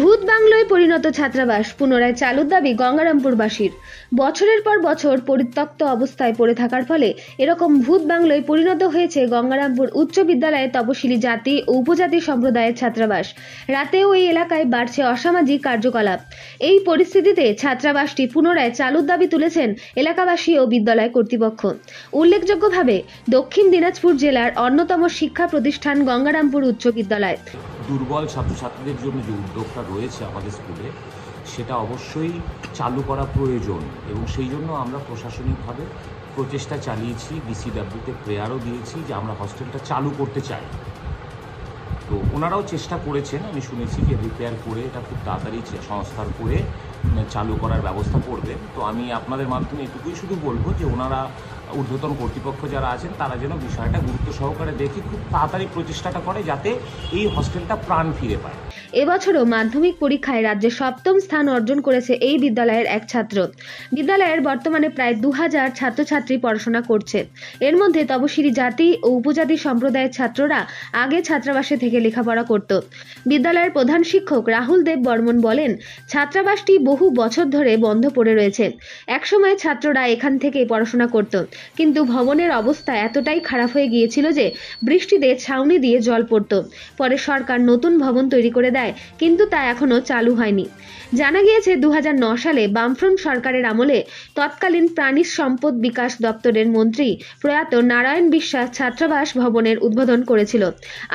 ভূত বাংলোয় পরিণত ছাত্রাবাস, পুনরায় চালুর দাবি গঙ্গারামপুরবাসীর। বছরের পর বছর পরিত্যক্ত অবস্থায় পড়ে থাকার ফলে এরকম ভূত বাংলোয় পরিণত হয়েছে গঙ্গারামপুর উচ্চ বিদ্যালয়ে তপশিলি জাতি ও উপজাতি সম্প্রদায়ের ছাত্রাবাস। রাতেও এই এলাকায় বাড়ছে অসামাজিক কার্যকলাপ। এই পরিস্থিতিতে ছাত্রাবাসটি পুনরায় চালুর দাবি তুলেছেন এলাকাবাসী ও বিদ্যালয় কর্তৃপক্ষ। উল্লেখযোগ্যভাবে দক্ষিণ দিনাজপুর জেলার অন্যতম শিক্ষা প্রতিষ্ঠান গঙ্গারামপুর উচ্চ বিদ্যালয়। দুর্বল ছাত্রছাত্রীদের জন্য যে উদ্যোগটা রয়েছে আমাদের স্কুলে, সেটা অবশ্যই চালু করা প্রয়োজন এবং সেই জন্য আমরা প্রশাসনিকভাবে প্রচেষ্টা চালিয়েছি, ডিসিডাব্লিউতে প্রেয়ারও দিয়েছি যে আমরা হস্টেলটা চালু করতে চাই। তো ওনারাও চেষ্টা করেছেন, আমি শুনেছি যে রিপেয়ার করে এটা খুব তাড়াতাড়ি সংস্কার করে চালু করার ব্যবস্থা করবেন তো আমি আপনাদের মাধ্যমে এটুকুই শুধু বলব যে ওনারা ঊর্ধ্বতন কর্তৃপক্ষ যারা আছেন, তারা যেন বিষয়টা গুরুত্ব সহকারে দেখে খুব তাড়াতাড়ি প্রচেষ্টাটা করে যাতে এই হস্টেলটা প্রাণ ফিরে পায়। এবছরও মাধ্যমিক পরীক্ষায় রাজ্যে সপ্তম স্থান অর্জন করেছে এই বিদ্যালয়ের এক ছাত্র। বিদ্যালয়ের বর্তমানে প্রায় দু হাজার ছাত্রছাত্রী পড়াশোনা করছে। এর মধ্যে তপশিলি জাতি ও উপজাতি সম্প্রদায়ের ছাত্ররা আগে ছাত্রাবাসে থেকে লেখাপড়া করত। বিদ্যালয়ের প্রধান শিক্ষক রাহুল দেব বর্মন বলেন, ছাত্রাবাসটি বহু বছর ধরে বন্ধ পড়ে রয়েছে। একসময় ছাত্ররা এখান থেকে পড়াশোনা করত। কিন্তু ভবনের অবস্থা এতটাই খারাপ হয়ে গিয়েছিল যে বৃষ্টিতে ছাউনি দিয়ে জল পড়তো। পরে সরকার নতুন ভবন তৈরি করে দেয়, কিন্তু তা এখনও চালু হয়নি। জানা গিয়েছে দু সালে বামফ্রন্ট সরকারের আমলে তৎকালীন প্রাণী সম্পদ বিকাশ দপ্তরের মন্ত্রী প্রয়াত নারায়ণ বিশ্বাস ছাত্রাবাস ভবনের উদ্বোধন করেছিল।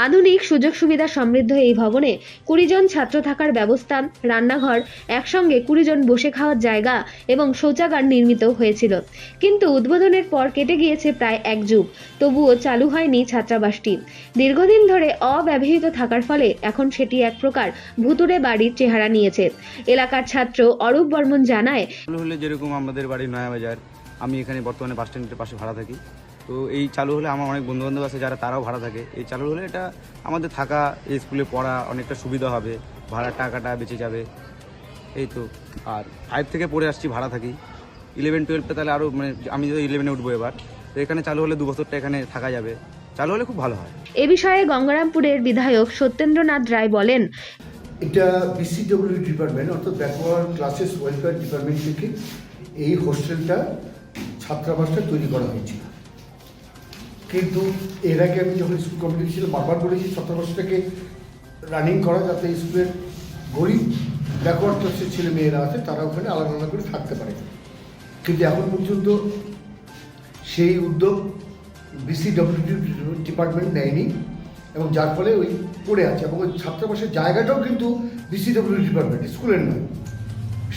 আধুনিক সুযোগ সুবিধা সমৃদ্ধ এই ভবনে কুড়ি জন ছাত্র থাকার ব্যবস্থা, রান্নাঘর, একসঙ্গে কুড়ি জন বসে খাওয়ার জায়গা এবং শৌচাগার নির্মিত হয়েছিল। কিন্তু উদ্বোধনের পর কেটে গিয়েছে প্রায় এক যুগ, তবুও চালু হয়নি ছাত্রাবাসটি। দীর্ঘদিন ধরে অব্যবহৃত থাকার ফলে এখন সেটি এক প্রকার ভুতুরে বাড়ির চেহারা নিয়েছে। এলাকার ছাত্র অরূপ বর্মন জানায় যেরকম আমাদের বাড়ি নয়াবাজার, আমি এখানে বর্তমানে বাস স্ট্যান্ডের পাশে ভাড়া থাকি। তো এই চালু হলে আমার অনেক বন্ধু বান্ধব আছে যারা তারাও ভাড়া থাকে। এই চালু হলে এটা আমাদের থাকা স্কুলে পড়া অনেকটা সুবিধা হবে। ভাড়ার টাকাটা বেঁচে যাবে। এই তো আর ফাইভ থেকে পড়ে আসছি ভাড়া থাকি। ইলেভেন টুয়েলভটা তাহলে আরও মানে আমি তো ইলেভেনে উঠবো এবার। তো এখানে চালু হলে দু বছরটা এখানে থাকা যাবে। চালু হলে খুব ভালো হয়। এ বিষয়ে গঙ্গারামপুরের বিধায়ক সত্যেন্দ্রনাথ রায় বলেন। এটা বিসিডব্লিউ ডিপার্টমেন্ট অর্থাৎ ব্যাকওয়ার্ড ক্লাসেস ওয়েলফেয়ার ডিপার্টমেন্ট থেকে এই হোস্টেলটা ছাত্রাবাসটা তৈরি করা হয়েছিল। কিন্তু এর আগে আমি যখন স্কুল কমিটি ছিল বারবার বলেছি ছাত্রাবাসটাকে রানিং করা যাতে স্কুলের গরিব ব্যাকওয়ার্ড ক্লাসের ছেলে মেয়েরা আছে, তারা ওখানে আলাদা আলাদা করে থাকতে পারে। কিন্তু এখন পর্যন্ত সেই উদ্যোগ বিসিডব্লিউ ডিপার্টমেন্ট নেয়নি এবং যার ফলে ওই পড়ে আছে। এবং ওই ছাত্রাবাসের জায়গাটাও কিন্তু বিসিডব্লিউ ডিপার্টমেন্ট স্কুলের নয়।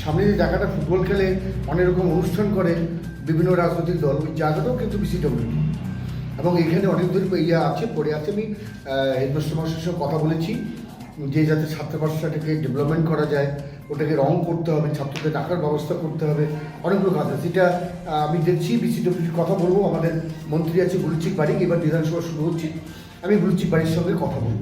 সামনে যে জায়গাটা ফুটবল খেলে অনেক রকম অনুষ্ঠান করে, বিভিন্ন রাজনৈতিক দল, ওই জায়গাটাও কিন্তু বিসিডব্লিউ এবং এখানে অনেক দূর ইয়ে আছে, পড়ে আছে। আমি হেডমাস্টার মাস্টারের সঙ্গে কথা বলেছি। যে যাতে ছাত্রাবাসটাকে ডেভেলপমেন্ট করা যায়, ওটাকে রং করতে হবে, ছাত্রদের ডাকার ব্যবস্থা করতে হবে, অনেকগুলো কাজ আছে। যেটা আমি দেখছি, বিসিডব্লিউর কথা বলব, আমাদের মন্ত্রী আছে গুলচিক বাড়ি এবার বিধানসভা শুরু হচ্ছে। আমি গুলচিক বাড়ির সঙ্গে কথা বলব।